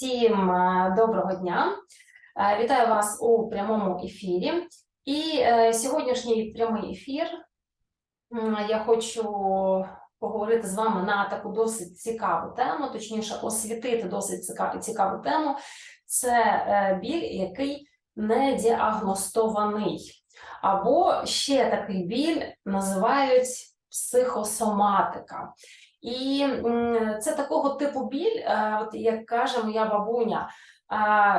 Всім е, доброго дня. Е, Вітаю вас у прямому ефірі. І е, сьогоднішній прямий ефір я хочу поговорити з вами на таку досить цікаву тему, точніше, освітити досить цікаву тему. Це біль, який не діагностований. Або ще такий біль називають психосоматика. І це такого типу біль, е, от як каже моя бабуня,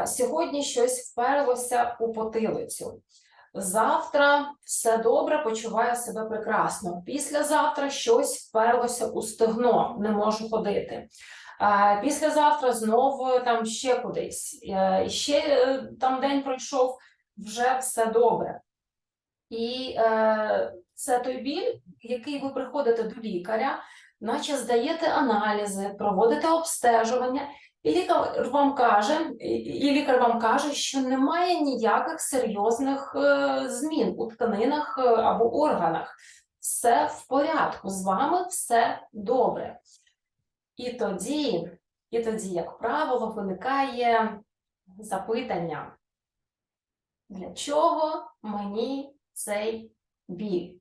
сьогодні щось вперлося у потилицю. Завтра все добре, почуваю себе прекрасно. Післязавтра щось вперлося у стегно, не можу ходити. Післязавтра знову там ще кудись. Е, Ще е, там день пройшов, вже все добре. І це той біль, який ви приходите до лікаря, наче здаєте аналізи, проводите обстежування, і лікар вам каже, і- лікар вам каже, що немає ніяких серйозних е, змін у тканинах е, або органах. Все в порядку, з вами все добре. І тоді, і тоді, як правило, виникає запитання, для чого мені цей біль?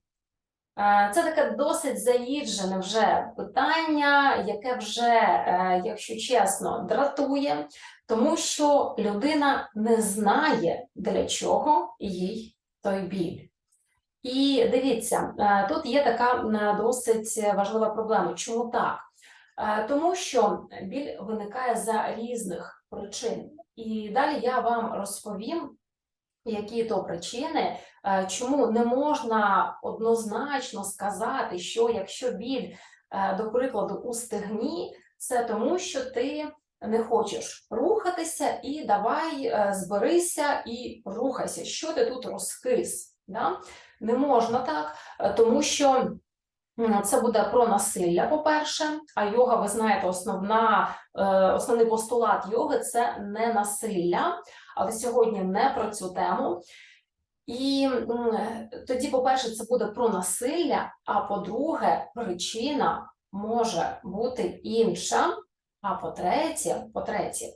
Е, Це таке досить заїджене вже питання, яке вже, е, якщо чесно, дратує, тому що людина не знає, для чого їй той біль. І дивіться, е, тут є така досить важлива проблема. Чому так? Тому що біль виникає за різних причин. І далі я вам розповім, які то причини, е, чому не можна однозначно сказати, що якщо біль, е, до прикладу, у стегні, це тому, що ти не хочеш рухатися, і давай е, зберися і рухайся. Що ти тут розкис? Да? Не можна так, тому що це буде про насилля, по-перше, а йога, ви знаєте, основна, основний постулат йоги це не насилля але сьогодні не про цю тему. І тоді, по-перше, це буде про насилля, а по-друге, причина може бути інша. А по-третє, по-третє,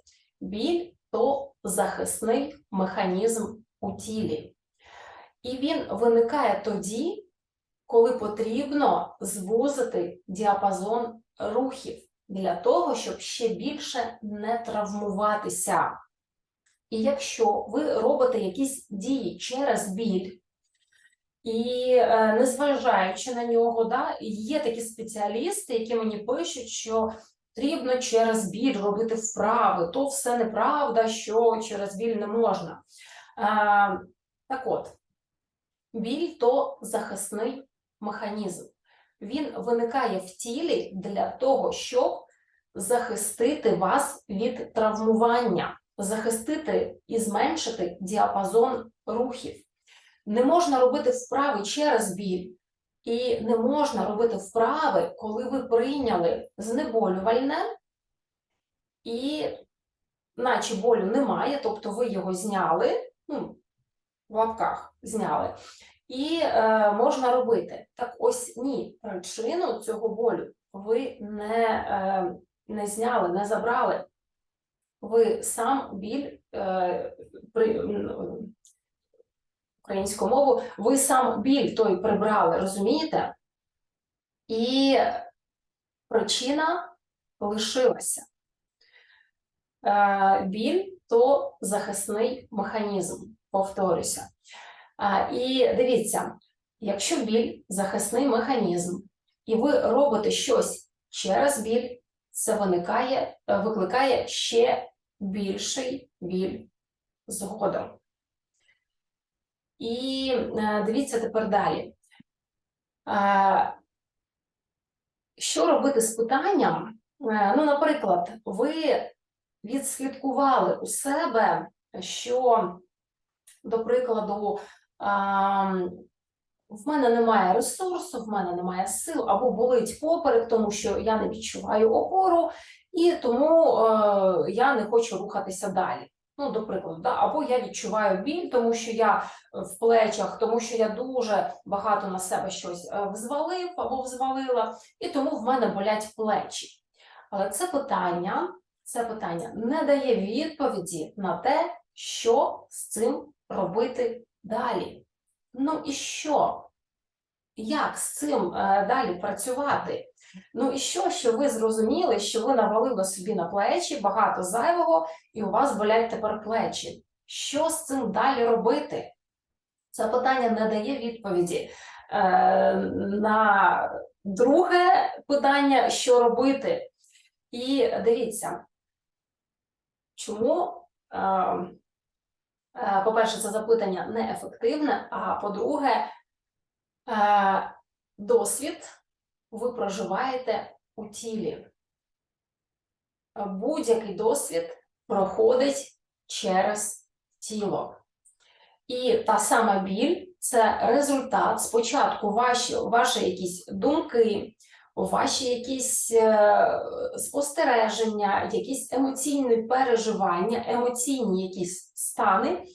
біль то захисний механізм у тілі. І він виникає тоді, коли потрібно звузити діапазон рухів для того, щоб ще більше не травмуватися. І якщо ви робите якісь дії через біль, і е, незважаючи на нього, да, є такі спеціалісти, які мені пишуть, що потрібно через біль робити вправи, то все неправда, що через біль не можна. Е, так от, біль то захисний механізм. Він виникає в тілі для того, щоб захистити вас від травмування захистити і зменшити діапазон рухів. Не можна робити вправи через біль, і не можна робити вправи, коли ви прийняли знеболювальне, і наче болю немає, тобто ви його зняли, ну, в лапках зняли, і е, можна робити. Так ось ні, причину цього болю ви не, е, не зняли, не забрали ви сам біль е, при українську мову, ви сам біль той прибрали, розумієте? І причина лишилася. Е, біль то захисний механізм, повторюся. Е, і дивіться, якщо біль захисний механізм, і ви робите щось через біль, це виникає, е, викликає ще більший біль згодом. І е, дивіться тепер далі. Е, Що робити з питанням? Е, Ну, наприклад, ви відслідкували у себе, що, до прикладу, в мене немає ресурсу, в мене немає сил, або болить поперек, тому що я не відчуваю опору, і тому е, я не хочу рухатися далі. Ну, до прикладу, да? або я відчуваю біль, тому що я в плечах, тому що я дуже багато на себе щось е, взвалив або взвалила, і тому в мене болять плечі. Але це питання це питання не дає відповіді на те, що з цим робити далі. Ну і що? Як з цим е, далі працювати? Ну і що, що ви зрозуміли, що ви навалили собі на плечі багато зайвого, і у вас болять тепер плечі? Що з цим далі робити? Це питання не дає відповіді. Е, на друге питання, що робити? І дивіться, чому, е, е, по-перше, це запитання неефективне, а по-друге, е, досвід ви проживаєте у тілі. Будь-який досвід проходить через тіло. І та сама біль це результат спочатку ваші, ваші якісь думки, ваші якісь е, спостереження, якісь емоційні переживання, емоційні якісь стани,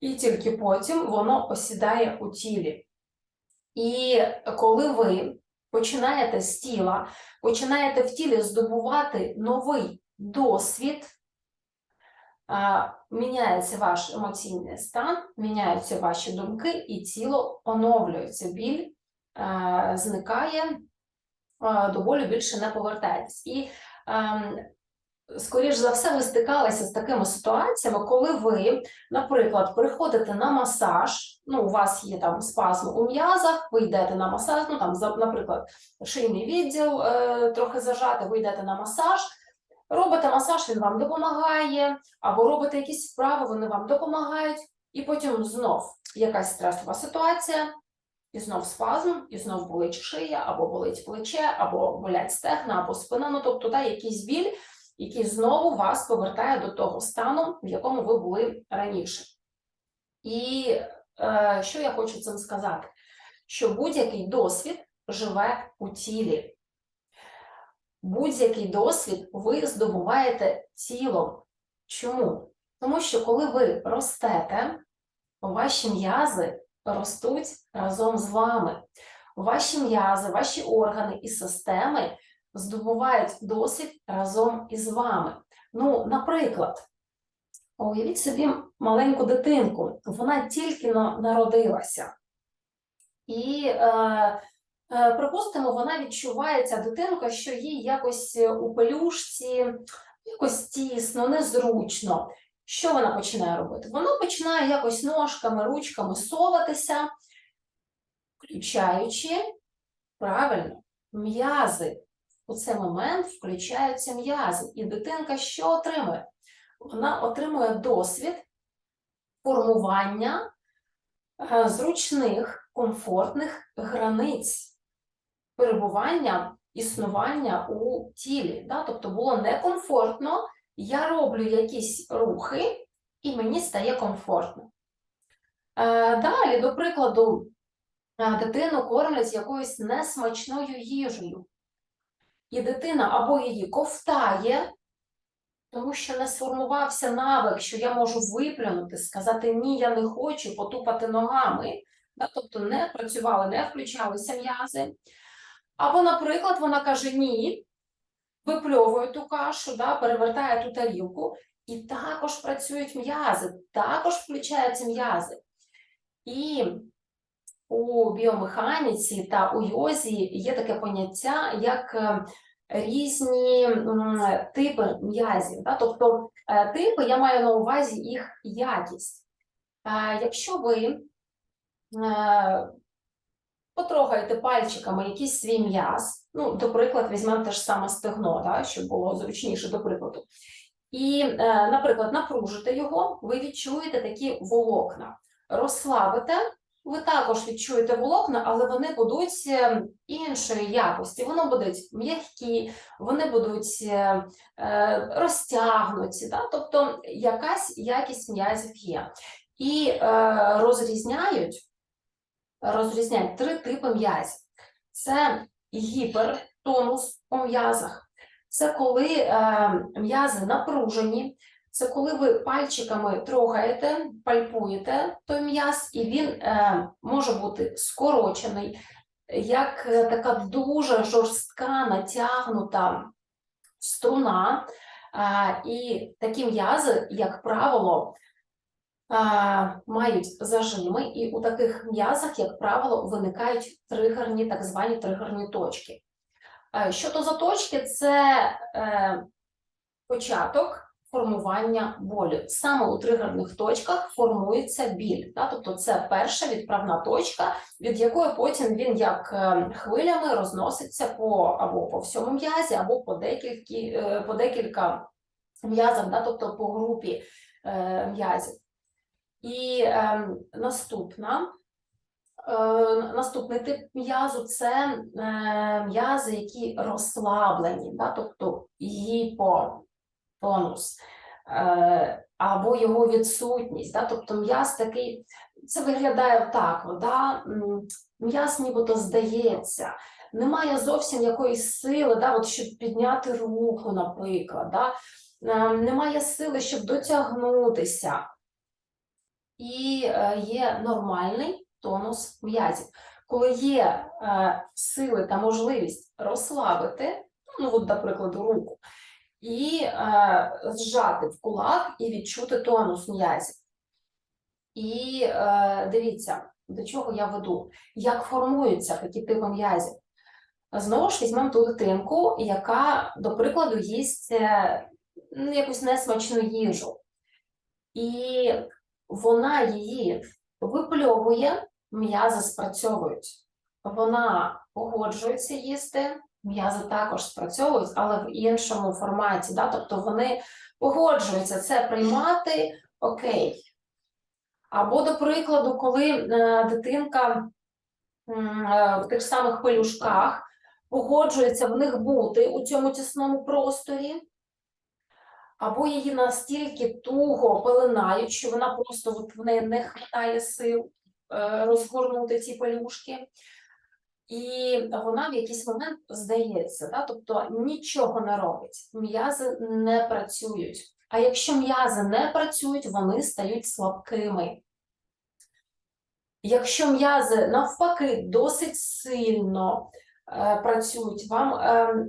і тільки потім воно осідає у тілі. І коли ви починаєте з тіла, починаєте в тілі здобувати новий досвід, міняється ваш емоційний стан, міняються ваші думки, і тіло оновлюється. Біль е, зникає, е, до болю більше не повертається. І, ем, скоріш за все, ви стикалися з такими ситуаціями, коли ви, наприклад, приходите на масаж, ну, у вас є там спазм у м'язах, ви йдете на масаж, ну там, наприклад, шийний відділ е, трохи зажати, ви йдете на масаж. Робите масаж, він вам допомагає, або робите якісь вправи, вони вам допомагають, і потім знов якась стресова ситуація, і знов спазм, і знов болить шия, або болить плече, або болять стегна, або спина. Ну, тобто, да, якийсь біль, який знову вас повертає до того стану, в якому ви були раніше. І е, що я хочу цим сказати? Що будь-який досвід живе у тілі. Будь-який досвід ви здобуваєте тілом. Чому? Тому що коли ви ростете, ваші м'язи ростуть разом з вами. Ваші м'язи, ваші органи і системи здобувають досвід разом із вами. Ну, наприклад, уявіть собі маленьку дитинку, вона тільки народилася. І е, е, припустимо, вона відчуває ця дитинка, що їй якось е, у пелюшці, якось тісно, незручно. Що вона починає робити? Вона починає якось ножками, ручками соватися, включаючи правильно м'язи. У цей момент включаються м'язи, і дитинка що отримує? Вона отримує досвід формування е, зручних, комфортних границь перебування, існування у тілі. Да? Тобто було некомфортно, я роблю якісь рухи, і мені стає комфортно. Е, Далі, до прикладу, е, дитину кормлять якоюсь несмачною їжею. І дитина або її ковтає, тому що не сформувався навик, що я можу виплюнути, сказати ні, я не хочу, потупати ногами. Да? Тобто не працювали, не включалися м'язи. Або, наприклад, вона каже ні, випльовує ту кашу, да, перевертає ту тарілку, і також працюють м'язи, також включаються м'язи. І у біомеханіці та у йозі є таке поняття, як е, різні типи м'язів. Тобто е, типи, я маю на увазі їх якість. Е, Якщо ви потрогаєте пальчиками якийсь свій м'яз, ну, до прикладу, візьмемо те ж саме стегно, да, щоб було зручніше до прикладу. І, наприклад, напружите його, ви відчуєте такі волокна. Розслабите, ви також відчуєте волокна, але вони будуть е, іншої якості. Вони будуть м'які, вони будуть е, е, розтягнуті, да? тобто якась якість м'язів є. І е, розрізняють розрізняють три типи м'язів. Це гіпертонус у м'язах, це коли е, м'язи напружені, це коли ви пальчиками трогаєте, пальпуєте той м'яз, і він е, може бути скорочений, як е, така дуже жорстка, натягнута струна. А, І такі м'язи, як правило, а, мають зажими, і у таких м'язах, як правило, виникають тригерні, так звані тригерні точки. Е, Що то за точки? Це е, початок формування болю. Саме у тригерних точках формується біль. Да? Тобто це перша відправна точка, від якої потім він як е, хвилями розноситься по або по всьому м'язі, або по декілька, е, по декілька м'язам, да? тобто по групі е, м'язів. І е, наступна. Наступний тип м'язу це м'язи, які розслаблені, да? тобто гіпотонус е, або його відсутність. Тобто м'яз такий, це виглядає так, да? м'яз нібито здається, немає зовсім якоїсь сили? От, щоб підняти руку, наприклад? Е, немає сили, щоб дотягнутися. І е, є нормальний тонус м'язів. Коли є сили та можливість розслабити, ну, от, до прикладу, руку, і е, зжати в кулак і відчути тонус м'язів. І е, дивіться, до чого я веду, як формуються такі типи м'язів. Знову ж візьмемо ту дитинку, яка, до прикладу, їсть е, ну, якусь несмачну їжу. І вона її випльовує, м'язи спрацьовують. Вона погоджується їсти, м'язи також спрацьовують, але в іншому форматі. Да? Тобто вони погоджуються це приймати окей. Або, до прикладу, коли е, дитинка е, в тих самих пелюшках погоджується в них бути у цьому тісному просторі, або її настільки туго пеленають, що вона просто от в неї не хватає сил е, розгорнути ці пелюшки. І вона в якийсь момент здається, да? тобто нічого не робить, м'язи не працюють. А якщо м'язи не працюють, вони стають слабкими. Якщо м'язи навпаки досить сильно е, працюють, вам е,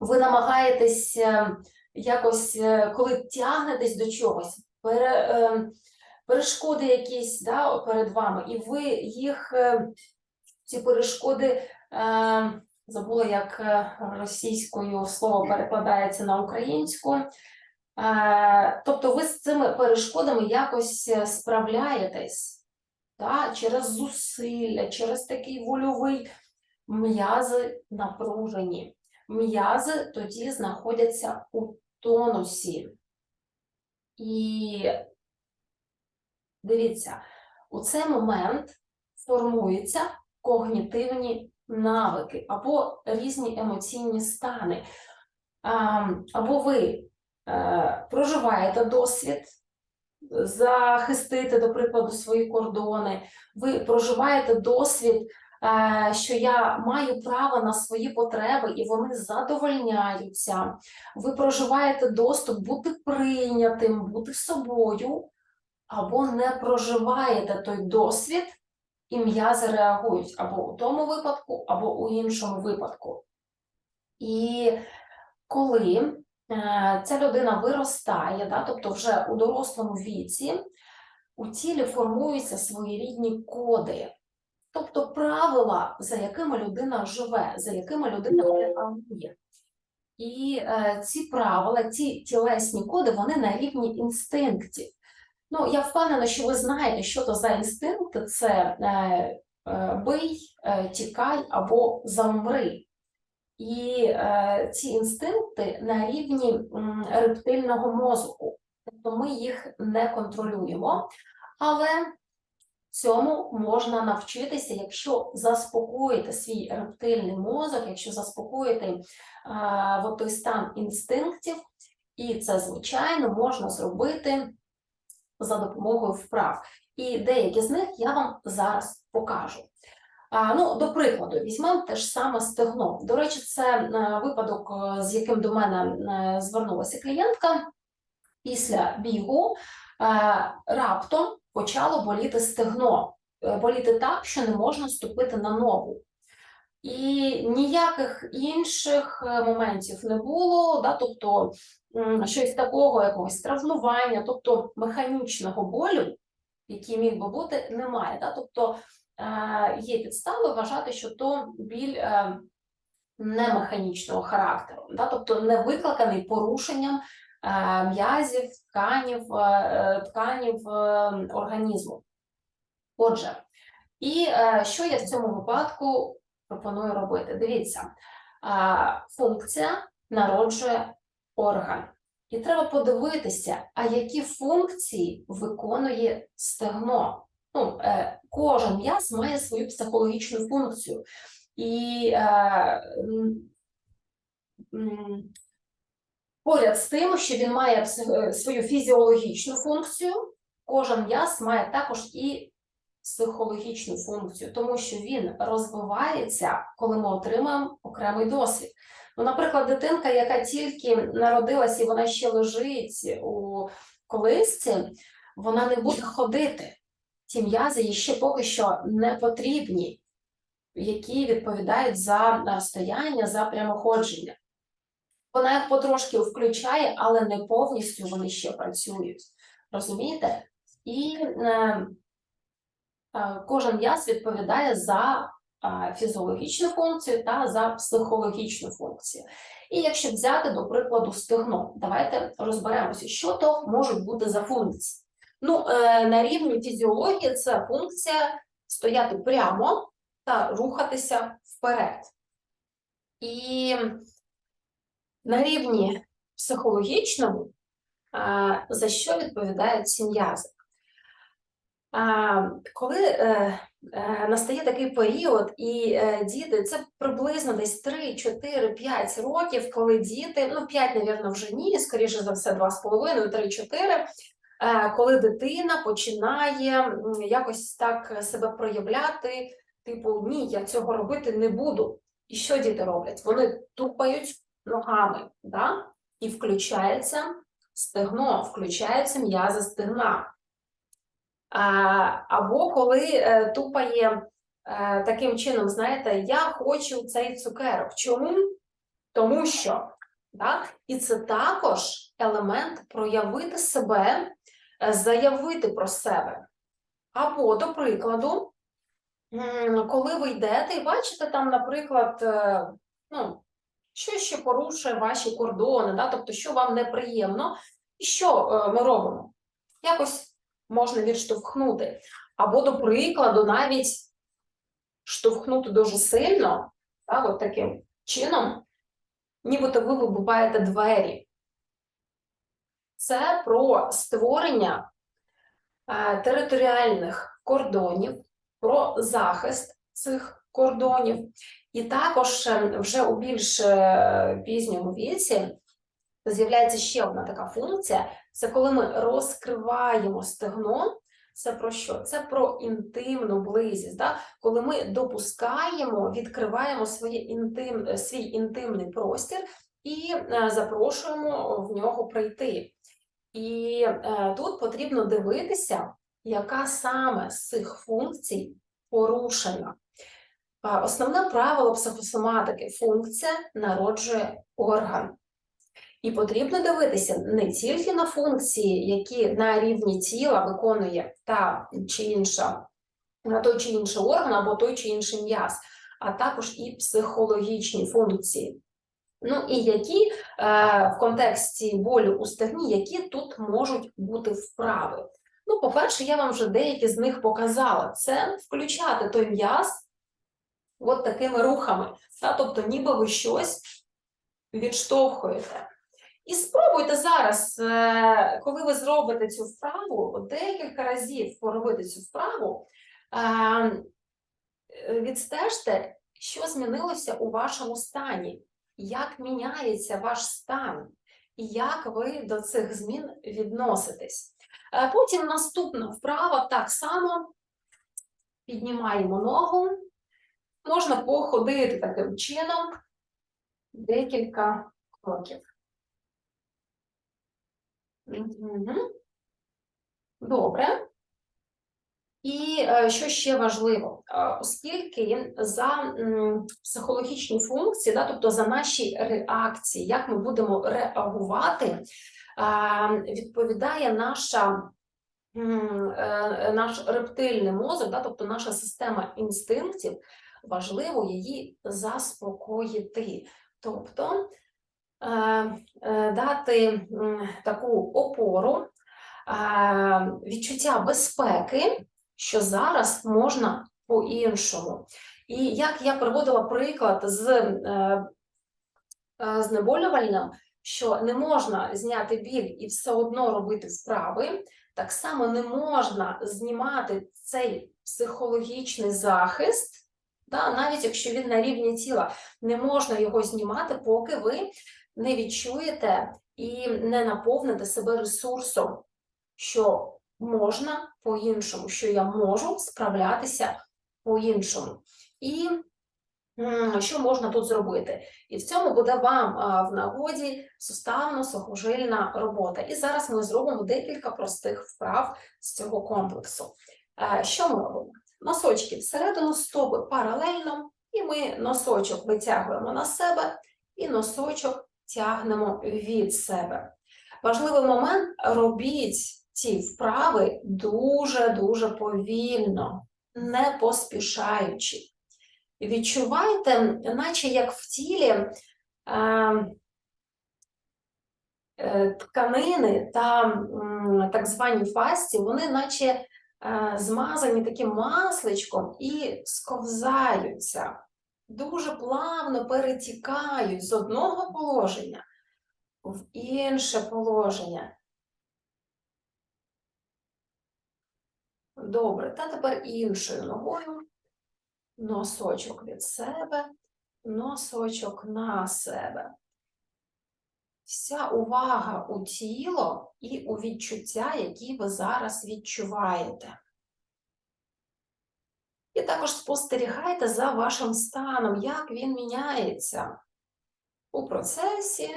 ви намагаєтесь е, якось, е, коли тягнетесь до чогось, пере, е, перешкоди якісь да, перед вами, і ви їх, е, ці перешкоди, е, забула, як е, російською слово перекладається на українську. Е, Тобто ви з цими перешкодами якось справляєтесь да, через зусилля, через такий вольовий м'язи напружені. М'язи тоді знаходяться у тонусі. І дивіться, у цей момент формуються когнітивні навики або різні емоційні стани. Або ви е, проживаєте досвід, захистити, до прикладу, свої кордони, ви проживаєте досвід, е, що я маю право на свої потреби і вони задовольняються. Ви проживаєте доступ бути прийнятим, бути собою, або не проживаєте той досвід, і м'язи реагують або у тому випадку, або у іншому випадку. І коли е, ця людина виростає, да, тобто вже у дорослому віці, у тілі формуються своєрідні коди, тобто правила, за якими людина живе, за якими людина реагує. І е, ці правила, ці тілесні коди, вони на рівні інстинктів. Ну, я впевнена, що ви знаєте, що то за інстинкти: це е, е, бий, е, тікай або замри. І е, ці інстинкти на рівні рептильного мозку, тобто ми їх не контролюємо, але цьому можна навчитися, якщо заспокоїти свій рептильний мозок, якщо заспокоїти е, той стан інстинктів, і це, звичайно, можна зробити за допомогою вправ. І деякі з них я вам зараз покажу. А, ну, До прикладу, візьмемо те ж саме стегно. До речі, це е, випадок, е, з яким до мене е, звернулася клієнтка. Після бігу раптом почало боліти стегно. Боліти так, що не можна ступити на ногу. І ніяких інших е, моментів не було, да, тобто щось такого, якогось травмування, тобто механічного болю, який міг би бути, немає. Да? Тобто е, є підстави вважати, що то біль е, не механічного характеру, да? тобто не викликаний порушенням м'язів, тканів, тканів організму. Отже, і що я в цьому випадку пропоную робити? Дивіться, функція народжує орган. І треба подивитися, а які функції виконує стегно. Ну, е, кожен м'яз має свою психологічну функцію. І е, поряд з тим, що він має е, свою фізіологічну функцію, кожен м'яз має також і психологічну функцію, тому що він розвивається, коли ми отримаємо окремий досвід. Ну, наприклад, дитинка, яка тільки народилась і вона ще лежить у колисці, вона не буде ходити. Ті м'язи їй ще поки що не потрібні, які відповідають за розстояння, за прямоходження. Вона їх потрошки включає, але не повністю вони ще працюють. Розумієте? І е, кожен м'яз відповідає за е, фізіологічну функцію та за психологічну функцію. І якщо взяти, до прикладу, стегно, давайте розберемося, що то можуть бути за функції. Ну, е, на рівні фізіології це функція стояти прямо та рухатися вперед. І на рівні психологічному, за що відповідають ці м'язи? Коли е, е, настає такий період, і е, діти, це приблизно десь 3, 4, 5 років, коли діти, ну 5, мабуть, вже ні, скоріше за все, 2,5, 3, 4, е, коли дитина починає якось так себе проявляти, типу, ні, я цього робити не буду. І що діти роблять? Вони тупають ногами, да? і включається стегно, включається м'язи стегна. Або коли е, тупає е, таким чином, знаєте, я хочу цей цукерок. Чому? Тому що. Да? І це також елемент проявити себе, е, заявити про себе. Або, до прикладу, коли ви йдете і бачите там, наприклад, ну, що ще порушує ваші кордони, да? тобто, що вам неприємно, і що ми робимо? Якось можна відштовхнути. Або, до прикладу, навіть штовхнути дуже сильно, так, от таким чином, нібито ви вибиваєте двері. Це про створення е, територіальних кордонів, про захист цих кордонів. І також е, вже у більш е, пізньому віці з'являється ще одна така функція: це коли ми розкриваємо стегно. Це про що? Це про інтимну близість, да? коли ми допускаємо, відкриваємо своє інтим, свій інтимний простір і е, запрошуємо в нього прийти. І е, тут потрібно дивитися, яка саме з цих функцій порушена. Основне правило психосоматики функція народжує орган. І потрібно дивитися не тільки на функції, які на рівні тіла виконує та чи інша, на той чи інший орган або той чи інший м'яз, а також і психологічні функції. Ну і які е, в контексті болю у стегні, які тут можуть бути вправи. Ну, по-перше, я вам вже деякі з них показала. Це включати той м'яз от такими рухами. Та, тобто, ніби ви щось відштовхуєте. І спробуйте зараз, е, коли ви зробите цю вправу, декілька разів поробити цю вправу, е, відстежте, що змінилося у вашому стані, як міняється ваш стан, і як ви до цих змін відноситесь. Е, Потім наступна вправа так само піднімаємо ногу, можна походити таким чином декілька кроків. Добре. І е, що ще важливо, Е, оскільки за психологічні функції, да, тобто за наші реакції, як ми будемо реагувати, е, відповідає наша. Наш рептильний мозок, да, тобто наша система інстинктів, важливо її заспокоїти, тобто дати таку опору, е, відчуття безпеки, що зараз можна по-іншому. І як я приводила приклад з е, е, знеболювальним, що не можна зняти біль і все одно робити вправи, так само не можна знімати цей психологічний захист, да, навіть якщо він на рівні тіла, не можна його знімати, поки ви не відчуєте і не наповните себе ресурсом, що можна по-іншому, що я можу справлятися по-іншому. І що можна тут зробити? І в цьому буде вам в нагоді суставно-сухожильна робота. І зараз ми зробимо декілька простих вправ з цього комплексу. Е, Що ми робимо? Носочки всередину стопи паралельно, і ми носочок витягуємо на себе, і носочок тягнемо від себе. Важливий момент робіть ці вправи дуже-дуже повільно, не поспішаючи. Відчувайте, наче як в тілі е, е, тканини та так звані фасті, вони наче е, змазані таким масличком і сковзаються, дуже плавно перетікають з одного положення в інше положення. Добре, та тепер іншою ногою. Носочок від себе, носочок на себе. Вся увага у тіло і у відчуття, які ви зараз відчуваєте. І також спостерігайте за вашим станом, як він міняється у процесі,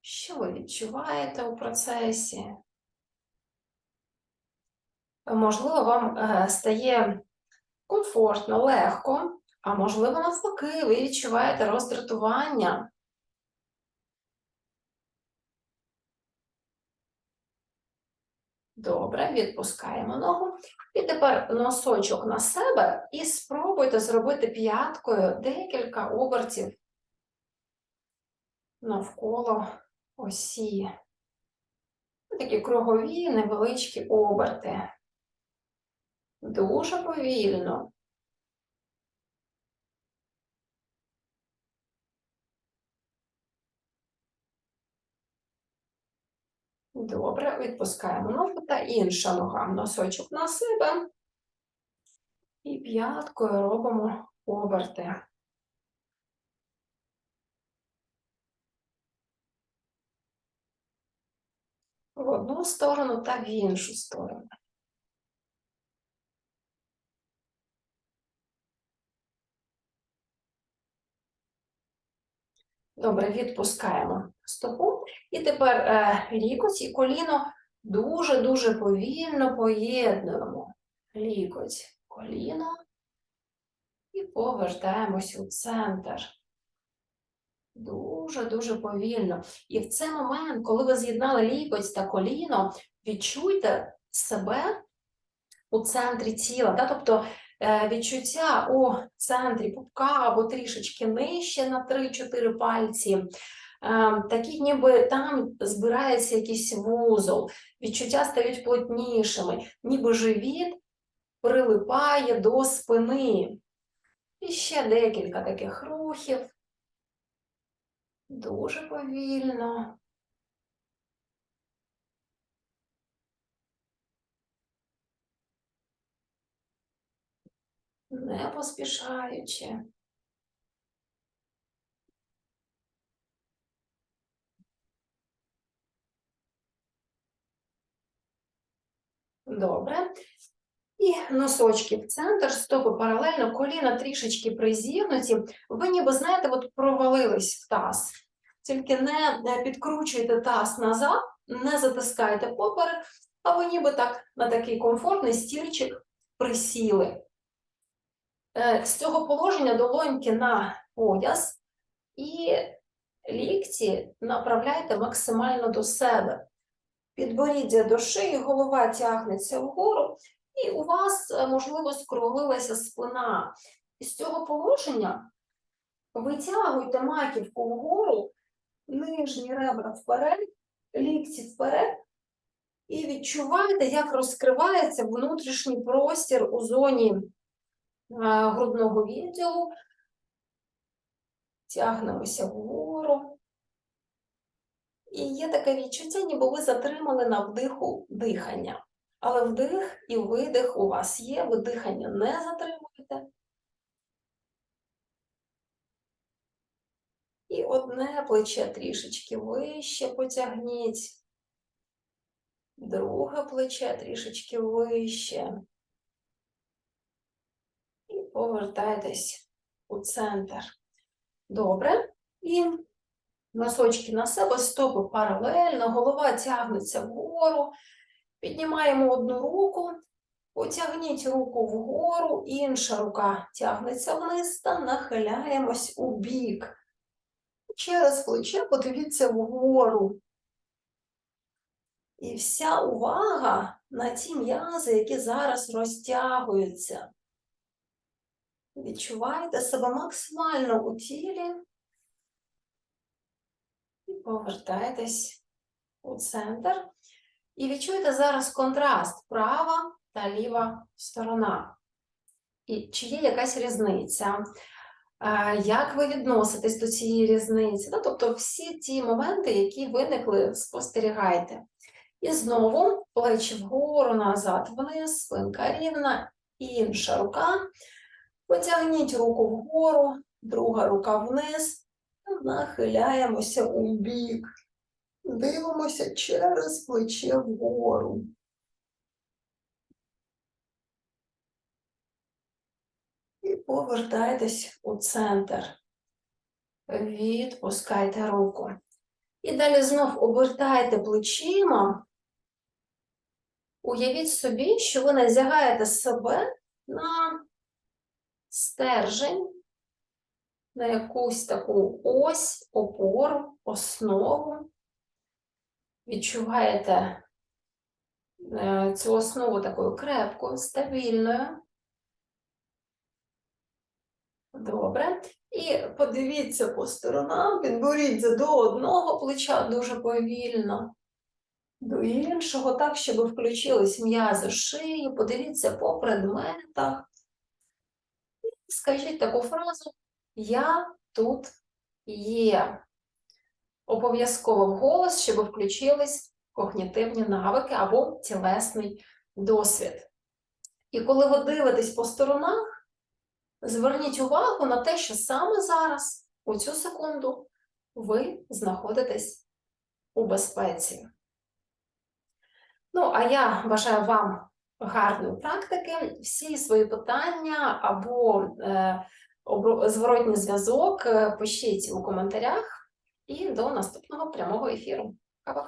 що ви відчуваєте у процесі. Можливо, вам е, стає комфортно, легко, а можливо, навпаки, ви відчуваєте роздратування. Добре, відпускаємо ногу. І тепер носочок на себе і спробуйте зробити п'яткою декілька обертів навколо осі. Такі кругові невеличкі оберти. Дуже повільно. Добре, відпускаємо ногу та інша нога. Носочок на себе. І п'яткою робимо оберти. В одну сторону та в іншу сторону. Добре, відпускаємо стопу. І тепер е, лікоть і коліно дуже-дуже повільно поєднуємо. Лікоть, коліно і повертаємось у центр. Дуже-дуже повільно. І в цей момент, коли ви з'єднали лікоть та коліно, відчуйте себе у центрі тіла. Тобто відчуття у центрі пупка або трішечки нижче на 3-4 пальці. Е, Такі, ніби там збирається якийсь вузол, відчуття стають плотнішими, ніби живіт прилипає до спини. І ще декілька таких рухів. Дуже повільно. Не поспішаючи. Добре. І носочки в центр, стопи паралельно, коліна трішечки призігнуті. Ви ніби, знаєте, от провалились в таз. Тільки не підкручуйте таз назад, не затискайте поперек, а ви ніби так на такий комфортний стільчик присіли. Е, З цього положення долоньки на пояс і лікті направляйте максимально до себе. Підборіддя до шиї, голова тягнеться вгору, і у вас, е, можливо, скруглилася спина. З цього положення витягуйте маківку вгору, нижні ребра вперед, лікті вперед, і відчувайте, як розкривається внутрішній простір у зоні грудного відділу. Тягнемося вгору. І є таке відчуття, ніби ви затримали на вдиху дихання. Але вдих і видих у вас є, ви дихання не затримуєте. І одне плече трішечки вище потягніть. Друге плече трішечки вище. Повертайтесь у центр. Добре. І носочки на себе, стопи паралельно, голова тягнеться вгору. Піднімаємо одну руку, потягніть руку вгору, інша рука тягнеться вниз та нахиляємось у бік. Через плече подивіться вгору. І вся увага на ті м'язи, які зараз розтягуються. Відчувайте себе максимально у тілі і повертайтесь у центр. І відчуйте зараз контраст права та ліва сторона. І чи є якась різниця? Е, Як ви відноситесь до цієї різниці? Ну, тобто всі ті моменти, які виникли, спостерігайте. І знову плечі вгору, назад, вниз, спинка рівна, інша рука. Потягніть руку вгору, друга рука вниз, нахиляємося у бік. Дивимося через плече вгору. І повертайтесь у центр. Відпускайте руку. І далі знов обертайте плечима. Уявіть собі, що ви надягаєте себе на стержень, на якусь таку ось, опору, основу. Відчуваєте е, цю основу такою крепкою, стабільною. Добре. І подивіться по сторонам, підборіться до одного плеча дуже повільно, до іншого, так, щоб включились м'язи шиї, подивіться по предметах. Скажіть таку фразу Я тут є. Обов'язково вголос, щоб включились когнітивні навики або тілесний досвід. І коли ви дивитесь по сторонах, Зверніть увагу на те, що саме зараз, у цю секунду, ви знаходитесь у безпеці. Ну, а я бажаю вам гарної практики. Всі свої питання або е, зворотній зв'язок е, пишіть у коментарях і до наступного прямого ефіру. Пока-пока!